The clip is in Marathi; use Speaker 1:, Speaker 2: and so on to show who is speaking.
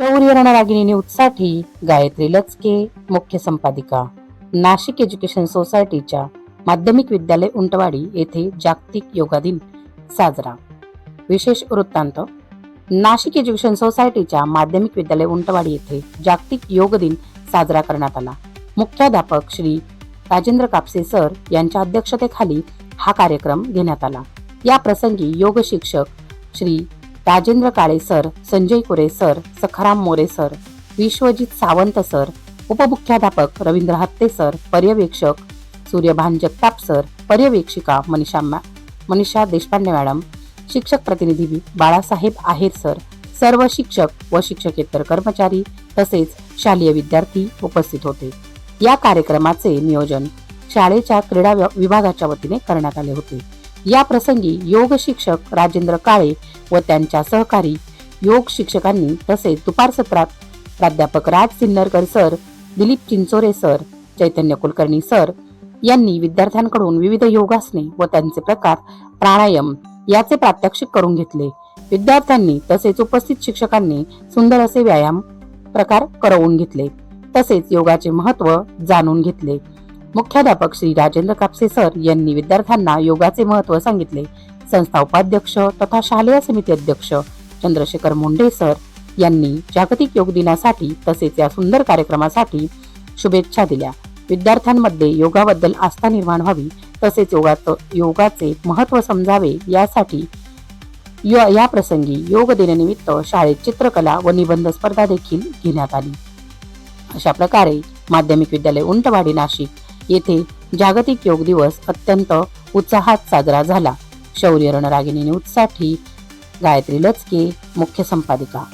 Speaker 1: शौर्य रणरागिणी न्यूजसाठी गायत्री लचके मुख्य संपादिका. नाशिक एज्युकेशन सोसायटीच्या माध्यमिक विद्यालय उंटवाडी येथे जागतिक योगा दिन साजरा. विशेष वृत्तांत. नाशिक एज्युकेशन सोसायटीच्या माध्यमिक विद्यालय उंटवाडी येथे जागतिक योग दिन साजरा करण्यात आला. मुख्याध्यापक श्री राजेंद्र कापसे सर यांच्या अध्यक्षतेखाली हा कार्यक्रम घेण्यात आला. या प्रसंगी योग शिक्षक Shri Rajendra Kale sir Sanjay Kure sir Sakharam More sir Vishwajit Sawant sir उपमुख्याध्यापक Ravindra Hatte sir पर्यवेक्षक सूर्यभान जगताप सर पर्यवेक्षिका मनीषा मॅ मनीषा देशपांडे मॅडम शिक्षक प्रतिनिधी बाळासाहेब आहेर सर सर्व शिक्षक व शिक्षकेतर कर्मचारी तसेच शालेय विद्यार्थी उपस्थित होते. या कार्यक्रमाचे नियोजन शाळेच्या क्रीडा विभागाच्या वतीने करण्यात आले होते. या प्रसंगी योग शिक्षक राजेंद्र काळे व त्यांच्या सहकारी योग शिक्षकांनी तसेच दुपार सत्रात प्राध्यापक Raj Sinnarkar sir Dilip Chinchore sir Chaitanya Kulkarni sir यांनी विद्यार्थ्यांकडून विविध योगासने व त्यांचे प्रकार प्राणायाम याचे प्रात्यक्षिक करून घेतले. विद्यार्थ्यांनी तसेच उपस्थित शिक्षकांनी सुंदर असे व्यायाम प्रकार करवून घेतले. तसेच योगाचे महत्त्व जाणून घेतले. मुख्याध्यापक श्री राजेंद्र कापसे सर यांनी विद्यार्थ्यांना योगाचे महत्त्व सांगितले. संस्था उपाध्यक्ष तथा शालेय समिती अध्यक्ष चंद्रशेखर मुंडे सर यांनी जागतिक योग दिनासाठी तसेच या सुंदर कार्यक्रमासाठी शुभेच्छा दिल्या. विद्यार्थ्यांमध्ये योगाबद्दल आस्था निर्माण व्हावी तसेच योगात योगाचे महत्त्व समजावे यासाठी या या प्रसंगी योग दिनानिमित्त शाळेत चित्रकला व निबंध स्पर्धा देखील घेण्यात आली. अशा प्रकारे माध्यमिक विद्यालय उंटवाडी नाशिक येथे जागतिक योग दिवस अत्यंत उत्साहात साजरा झाला. शौर्य रणरागिणी न्यूजसाठी गायत्री लचके मुख्य संपादिका